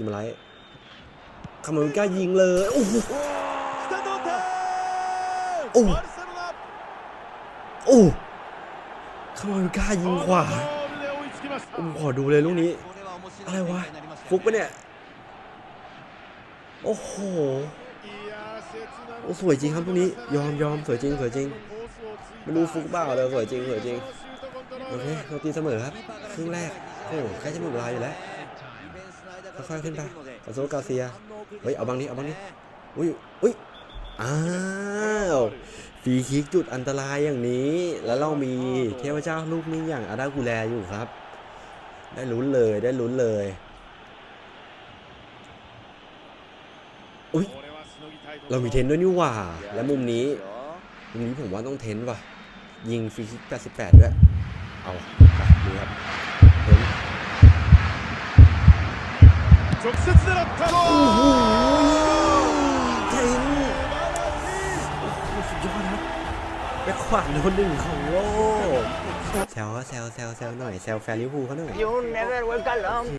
กิมไลท์คามาวิก้ายิงเลยโอ้โหโอ้โอ้คามวิก้ายิงขวาโผมขอดูเลยลูกนี้ อะไรวะ ฟุกปะเนี่ย โอ้โหโอ้สวยจริงครับลูกนี้ ยอมยอมสวยจริงสวยจริงไม่รู้ฟุกเปล่าเลยสวยจริงสวยจริงโอเคเราตีเสมอครับ ครึ่งแรก โอ้ใกล้จะหมดเวลาอยู่แล้ว ค่อยๆขึ้นไปกาโซกาเซีย เฮ้ย เอาบางนี้ เอาบางนี้ อุ้ยอุ้ยอ้าวฟีคิกจุดอันตรายอย่างนี้ แล้วเรามีเทพเจ้าลูกนี้อย่างอาดากูแลอยู่ครับ ได้ลุ้นเลยได้ลุ้นเลย อุ้ยเรามีเทนด้วยนี่ว่า และมุมนี้ มุมนี้ผมว่าต้องเทนว่ะ ยิงฟรีคิก 88 ด้วย เอา โอ้โหทิ้งโอ้โหสุดยอดครับไนหนึ่งของโลกแซวก็แซวแซวแซวหน่อยแซวแฟนลิเวอร์พูลเขาหน่อย